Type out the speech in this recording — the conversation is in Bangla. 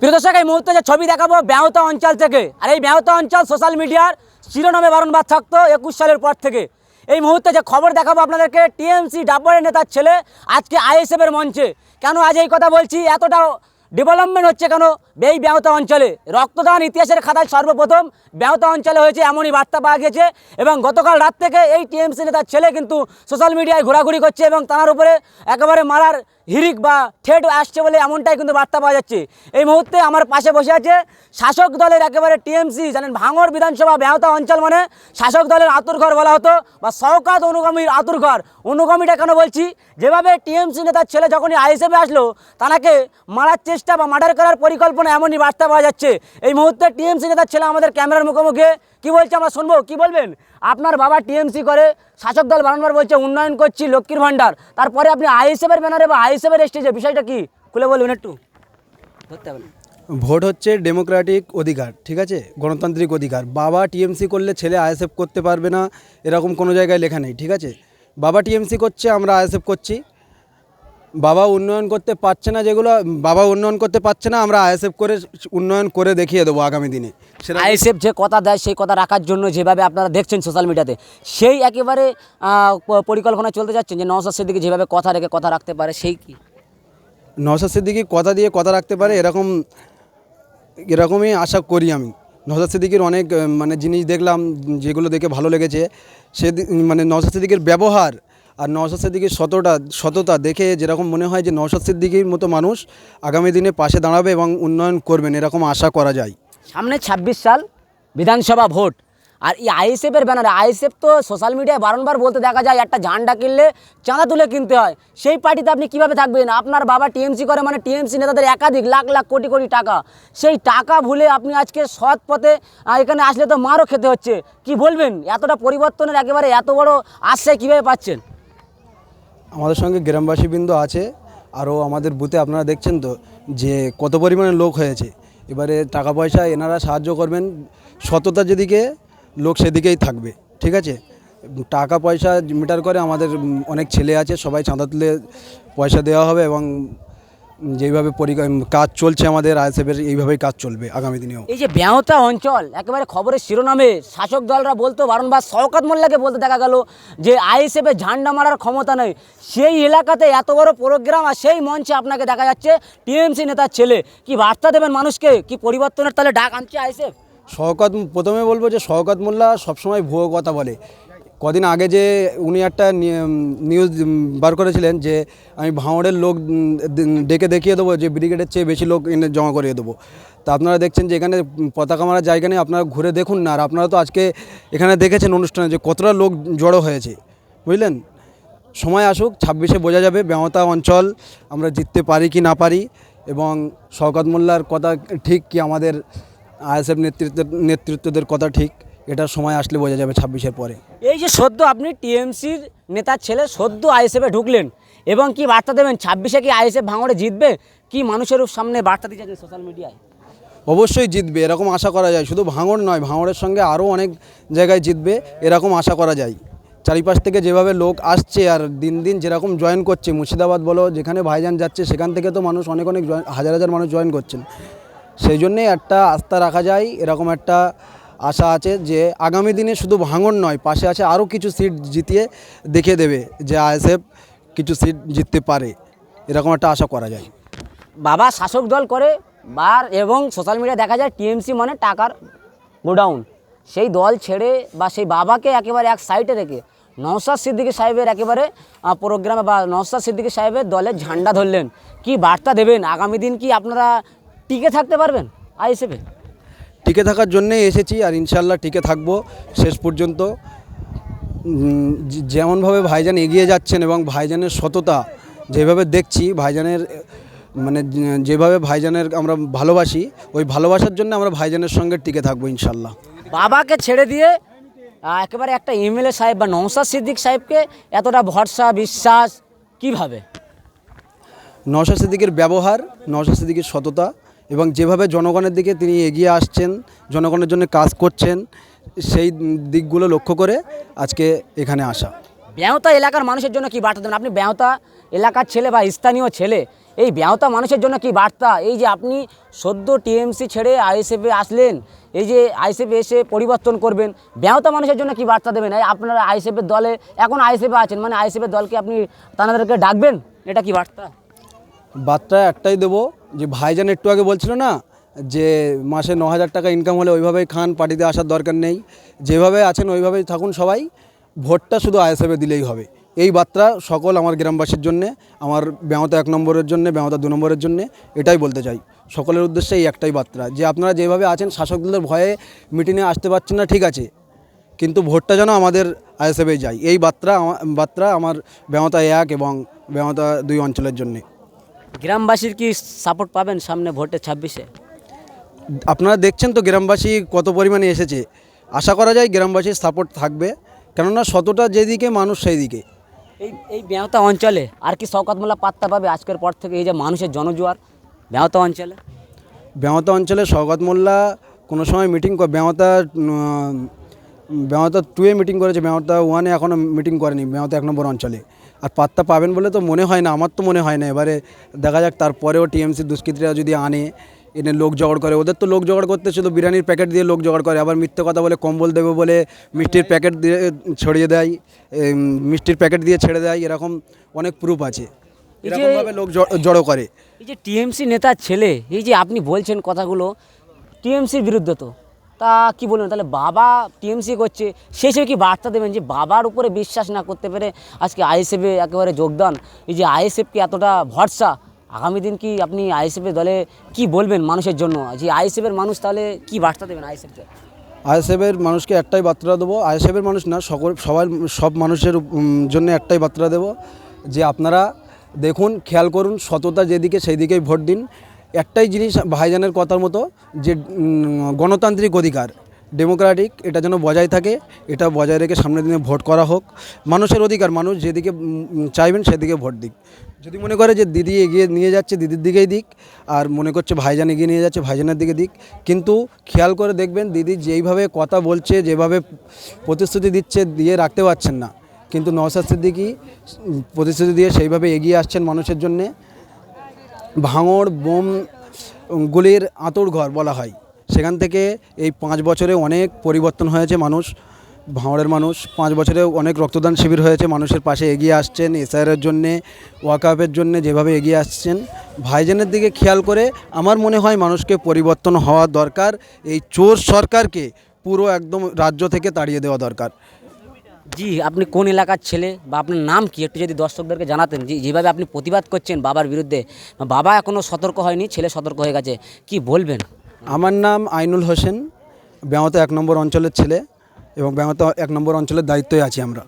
প্রিয় দর্শক, এই মুহূর্তে যে ছবি দেখাবো ব্যাহতা অঞ্চল থেকে। আর এই ব্যাহতা অঞ্চল সোশ্যাল মিডিয়ার শিরোনামে বারণবার থাকতো একুশ সালের পর থেকে। এই মুহূর্তে যে খবর দেখাবো আপনাদেরকে টিএমসি ডাব্বারের নেতার ছেলে আজকে আইএসএফ এর মঞ্চে। কেন আজ এই কথা বলছি? এতটা ডেভেলপমেন্ট হচ্ছে কেন? এই ব্যাহতা অঞ্চলে রক্তদান ইতিহাসের খাতায় সর্বপ্রথম ব্যাহতা অঞ্চলে হয়েছে এমনই বার্তা পাওয়া গেছে এবং গতকাল রাত থেকে এই টিএমসি নেতার ছেলে কিন্তু সোশ্যাল মিডিয়ায় ঘোরাঘুরি করছে এবং তার উপরে একেবারে মারার হিরিক বা ঠেট আসছে বলে এমনটাই কিন্তু বার্তা পাওয়া যাচ্ছে। এই মুহূর্তে আমার পাশে বসে আছে শাসক দলের একেবারে টিএমসি, জানেন ভাঙর বিধানসভা ব্যাহতা অঞ্চল মানে শাসক দলের আতুরঘর বলা হতো বা শওকাত অনুগামীর আতুরঘর অনুগামীটা কেন বলছি? যেভাবে টিএমসি নেতার ছেলে যখনই আইএসএফে আসলো তাকে মারার চেষ্টা বা মার্ডার করার পরিকল্পনা এমনই বার্তা পাওয়া যাচ্ছে। এই মুহূর্তে টিএমসি নেতার ছেলে আমাদের ক্যামেরার মুখোমুখি। কি বলছে আমরা শুনব? কি বলবেন? আপনার বাবা টিএমসি করে, শাসক দল বারংবার বলছে উন্নয়ন করছি, লক্ষ্মীর ভাণ্ডার। তারপরে আপনি আইএসএফের ব্যানারে বা আইএসএফের স্টেজে বিষয়টা কি? খুলে বলবেন একটু। ভোট হচ্ছে ডেমোক্রেটিক অধিকার, ঠিক আছে? গণতান্ত্রিক অধিকার। বাবা টিএমসি করলে ছেলে আইএসএফ করতে পারবে না, এরকম কোনো জায়গায় লেখা নেই, ঠিক আছে? বাবা টিএমসি করছে, আমরা আইএসএফ করছি। বাবা উন্নয়ন করতে পারছে না যেগুলো বাবা উন্নয়ন করতে পারছে না আমরা আইএসএফ করে উন্নয়ন করে দেখিয়ে দেবো আগামী দিনে। আইএসএফ যে কথা দেয় সেই কথা রাখার জন্য যেভাবে আপনারা দেখছেন সোশ্যাল মিডিয়াতে সেই একেবারে পরিকল্পনা চলতে যাচ্ছেন যে নওসাদ সিদ্দিকি যেভাবে কথা রেখে কথা রাখতে পারে সেই কি? নওশাদ সিদ্দিকি কথা দিয়ে কথা রাখতে পারে এরকম এরকমই আশা করি আমি। নওশাদ সিদ্দিকির অনেক মানে জিনিস দেখলাম যেগুলো দেখে ভালো লেগেছে। সে মানে নওশাদ সিদ্দিকির ব্যবহার আর নওশাদ সিদ্দিকির সততা সততা দেখে যেরকম মনে হয় যে নওশাদ সিদ্দিকির মতো মানুষ আগামী দিনে পাশে দাঁড়াবে এবং উন্নয়ন করবেন, এরকম আশা করা যায়। সামনে ২৬ সাল বিধানসভা ভোট। আর এই আইএসএফের ব্যানারে, আইএসএফ তো সোশ্যাল মিডিয়ায় বারংবার বলতে দেখা যায়, একটা ঝান্ডা কিনলে চাঁদা তুলে কিনতে হয়। সেই পার্টিতে আপনি কীভাবে থাকবেন? আপনার বাবা টিএমসি করে মানে টিএমসি নেতাদের একাধিক লাখ লাখ কোটি কোটি টাকা। সেই টাকা ভুলে আপনি আজকে সৎ পথে এখানে আসলে তো মারও খেতে হচ্ছে। কি বলবেন? এতটা পরিবর্তনের একেবারে এত বড় আশ্রয় কীভাবে পাচ্ছেন? আমাদের সঙ্গে গ্রামবাসীবৃন্দ আছে, আরও আমাদের বুথে আপনারা দেখছেন তো যে কত পরিমাণে লোক হয়েছে। এবারে টাকা পয়সা এনারা সাহায্য করবেন, সততা যেদিকে, লোক সেদিকেই থাকবে, ঠিক আছে? টাকা পয়সা মিটার করে আমাদের অনেক ছেলে আছে, সবাই চাঁদা তুলে পয়সা দেওয়া হবে এবং যেইভাবে কাজ চলছে আমাদের আইএসএফের এইভাবেই কাজ চলবে আগামী দিনেও। এই যে ব্যাহতা অঞ্চল একেবারে খবরের শিরোনামে শাসক দলরা বলতো বারংবার শওকত মোল্লাকে বলতে দেখা গেল যে আইএসএফে ঝান্ডা মারার ক্ষমতা নেই। সেই এলাকাতে এত বড় প্রোগ্রাম আর সেই মঞ্চে আপনাকে দেখা যাচ্ছে টিএমসি নেতার ছেলে। কি বার্তা দেবেন মানুষকে? কি পরিবর্তনের তাহলে ডাক আনছে আইএসএফ? শওকত প্রথমে বলব যে শওকত মোল্লা সবসময় ভুয়ো কথা বলে। কদিন আগে যে উনি একটা নিউজ বার করেছিলেন যে আমি ভাঙড়ের লোক ডেকে দেখিয়ে দেবো, যে ব্রিগেডের চেয়ে বেশি লোক এনে জমা করিয়ে দেবো। তা আপনারা দেখছেন যে এখানে পতাকা মারার জায়গা নেই, আপনারা ঘুরে দেখুন না। আর আপনারা তো আজকে এখানে দেখেছেন অনুষ্ঠানে যে কতটা লোক জড়ো হয়েছে, বুঝলেন? সময় আসুক, ছাব্বিশে বোঝা যাবে ব্যাহতা অঞ্চল আমরা জিততে পারি কি না পারি, এবং শওকত মোল্লার কথা ঠিক কি আমাদের আইএসএফ নেতৃত্বের নেতৃত্বদের কথা ঠিক। এটা সময় আসলে বোঝা যাবে ছাব্বিশের পরে। এই যে সদ্য আপনি টিএমসির নেতার ছেলে সদ্য আইএসএফে ঢুকলেন এবং কি বার্তা দেবেন? ছাব্বিশে কি আইএসএফ ভাঙড়ে জিতবে? কি মানুষের সামনে বার্তা দিচ্ছে সোশ্যাল মিডিয়ায় অবশ্যই জিতবে এরকম আশা করা যায়। শুধু ভাঙড় নয় ভাঙড়ের সঙ্গে আরও অনেক জায়গায় জিতবে এরকম আশা করা যায়। চারিপাশ থেকে যেভাবে লোক আসছে আর দিন দিন যেরকম জয়েন করছে মুর্শিদাবাদ বলো যেখানে ভাইজান যাচ্ছে সেখান থেকে তো মানুষ অনেক অনেক হাজার হাজার মানুষ জয়েন করছেন। সেই জন্যেই একটা আস্থা রাখা যায় এরকম একটা আশা আছে যে আগামী দিনে শুধু ভাঙন নয়, পাশে আছে আরও কিছু সিট জিতিয়ে দেখিয়ে দেবে যে আইএসএফ কিছু সিট জিততে পারে। এরকম একটা আশা করা যায়। বাবা, শাসক দল করে বার এবং সোশ্যাল মিডিয়া দেখা যায় টিএমসি মানে টাকার গোডাউন। সেই দল ছেড়ে বা সেই বাবাকে একেবারে এক সাইডে রেখে নওসাদ সিদ্দিকী সাহেবের একেবারে প্রোগ্রামে বা নওসাদ সিদ্দিকী সাহেবের দলের ঝান্ডা ধরলেন। কি বার্তা দেবেন? আগামী দিন কি আপনারা টিকে থাকতে পারবেন আইএসএফে টিকে থাকার জন্যেই এসেছি আর ইনশাল্লাহ টিকে থাকব শেষ পর্যন্ত। যেমনভাবে ভাইজান এগিয়ে যাচ্ছেন এবং ভাইজানের সততা যেভাবে দেখছি ভাইজানের মানে যেভাবে ভাইজানের আমরা ভালোবাসি ওই ভালোবাসার জন্য আমরা ভাইজানের সঙ্গে টিকে থাকব ইনশাল্লাহ বাবাকে ছেড়ে দিয়ে একেবারে একটা এমএলএ সাহেব বা নওসাদ সিদ্দিক সাহেবকে এতটা ভরসা বিশ্বাস কীভাবে? নওশাদ সিদ্দিকের ব্যবহার নওশাদ সিদ্দিকের সততা এবং যেভাবে জনগণের দিকে তিনি এগিয়ে আসছেন, জনগণের জন্য কাজ করছেন, সেই দিকগুলো লক্ষ্য করে আজকে এখানে আসা। ব্যাহতা এলাকার মানুষের জন্য কি বার্তা দেবেন? আপনি ব্যাহতা এলাকার ছেলে বা স্থানীয় ছেলে, এই ব্যাহতা মানুষের জন্য কি বার্তা? এই যে আপনি সদ্য টিএমসি ছেড়ে আইএসএফে আসলেন, এই যে আইএসএফে এসে পরিবর্তন করবেন ব্যাহতা মানুষের জন্য কি বার্তা দেবেন? আপনারা আইএসএফের দলে, এখন আইএসএফে আছেন মানে আইএসএফের দলকে আপনি তাদেরকে ডাকবেন? এটা কি বার্তা? বার্তা একটাই দেবো যে ভাইজান একটু আগে বলছিল না যে মাসে ন হাজার টাকা ইনকাম হলে ওইভাবেই খান, পার্টিতে আসার দরকার নেই। যেভাবে আছেন ওইভাবেই থাকুন সবাই। ভোটটা শুধু আইএসএফে দিলেই হবে। এই বার্তা সকল আমার গ্রামবাসীর জন্যে, আমার ব্যামতা এক নম্বরের জন্যে ব্যামতা দু নম্বরের জন্যে এটাই বলতে চাই। সকলের উদ্দেশ্যে এই একটাই বার্তা যে আপনারা যেভাবে আছেন শাসক দলের ভয়ে মিটিংয়ে আসতে পারছেন না, ঠিক আছে। কিন্তু ভোটটা যেন আমাদের আইএসএফে যায়। এই বার্তা বার্তা আমার ব্যামতা এক এবং ব্যামতা দুই অঞ্চলের জন্যে। গ্রামবাসীর কি সাপোর্ট পাবেন সামনে ভোটে ছাব্বিশে? আপনারা দেখছেন তো গ্রামবাসী কত পরিমাণে এসেছে। আশা করা যায় গ্রামবাসীর সাপোর্ট থাকবে। কেননা শতটা যেদিকে মানুষ সেই দিকে এই এই ব্যাহতা অঞ্চলে আর কি শওকাত মোল্লা পাত্তা পাবে আজকের পর থেকে এই যে মানুষের জনজোয়ার ব্যাহতা অঞ্চলে? ব্যামতা অঞ্চলে সৌগত মোল্লা কোনো সময় মিটিং ব্যামতা ব্যামতা টুয়ে মিটিং করেছে ব্যামতা ওয়ানে এখনও মিটিং করেনি ব্যামতা এক নম্বর অঞ্চলে। আর পাত্তা পাবেন বলে তো মনে হয় না আমার তো মনে হয় না। এবারে দেখা যাক তারপরেও টিএমসি দুষ্কৃতীরা যদি আনে এনে লোক জোগাড় করে ওদের তো লোক জোগাড় করতে শুধু বিরিয়ানির প্যাকেট দিয়ে লোক জোগাড় করে আবার মিথ্যে কথা বলে কম্বল দেবে বলে মিষ্টির প্যাকেট দিয়ে ছড়িয়ে দেয় মিষ্টির প্যাকেট দিয়ে ছেড়ে দেয় এরকম অনেক প্রুফ আছে। এরকমভাবে লোক জড়ো করে। এই যে টিএমসি নেতার ছেলে এই যে আপনি বলছেন কথাগুলো টিএমসির বিরুদ্ধে তো। তা কি বলবেন তাহলে বাবা টিএমসি করছে সেই হিসেবে কি বার্তা দেবেন যে বাবার উপরে বিশ্বাস না করতে পেরে আজকে আইএসএফে একেবারে যোগদান? এই যে আইএসএফকে এতটা ভরসা, আগামী দিন কি আপনি আইএসএফের দলে কি বলবেন মানুষের জন্য? যে আইএসএফের মানুষ তাহলে কি বার্তা দেবেন আইএসএফকে আইএসএফের মানুষকে একটাই বার্তা দেবো আইএসএফের মানুষ না, সকল সবার সব মানুষের জন্য একটাই বার্তা দেবো যে আপনারা দেখুন, খেয়াল করুন, সততা যেদিকে সেই দিকেই ভোট দিন। একটাই জিনিস ভাইজানের কথার মতো যে গণতান্ত্রিক অধিকার ডেমোক্রেটিক এটা যেন বজায় থাকে, এটা বজায় রেখে সামনের দিনে ভোট করা হোক। মানুষের অধিকার, মানুষ যেদিকে চাইবেন সেদিকে ভোট দিক। যদি মনে করে যে দিদি এগিয়ে নিয়ে যাচ্ছে, দিদির দিকেই দিক, আর মনে করছে ভাইজান এগিয়ে নিয়ে যাচ্ছে, ভাইজানের দিকে দিক, কিন্তু খেয়াল করে দেখবেন দিদি যেইভাবে কথা বলছে, যেভাবে প্রতিশ্রুতি দিচ্ছে, দিয়ে রাখতে পারছেন না। কিন্তু নওসাদ সিদ্দিকি প্রতিশ্রুতি দিয়ে সেইভাবে এগিয়ে আসছেন মানুষের জন্যে। ভাঙড়, বোম গুলির আঁতুড় ঘর বলা হয়। সেখান থেকে এই পাঁচ বছরে অনেক পরিবর্তন হয়েছে মানুষ, ভাঙড়ের মানুষ। পাঁচ বছরে অনেক রক্তদান শিবির হয়েছে, মানুষের পাশে এগিয়ে আসছেন এসআইআরের জন্যে, ওয়াকাপের জন্য যেভাবে এগিয়ে আসছেন। ভাইজানের দিকে খেয়াল করে আমার মনে হয় মানুষকে পরিবর্তন হওয়া দরকার, এই চোর সরকারকে পুরো একদম রাজ্য থেকে তাড়িয়ে দেওয়া দরকার। জি, আপনি কোন এলাকার ছেলে বা আপনার নাম কি? একটু যদি দর্শকদেরকে জানাতেন যে যেভাবে আপনি প্রতিবাদ করছেন বাবার বিরুদ্ধে। বাবা এখনও সতর্ক হয়নি, ছেলে সতর্ক হয়ে গেছে। কি বলবেন? আমার নাম আইনুল হোসেন। ব্যামতা এক নম্বর অঞ্চলের ছেলে এবং ব্যামতা এক নম্বর অঞ্চলের দায়িত্বে আছি আমরা।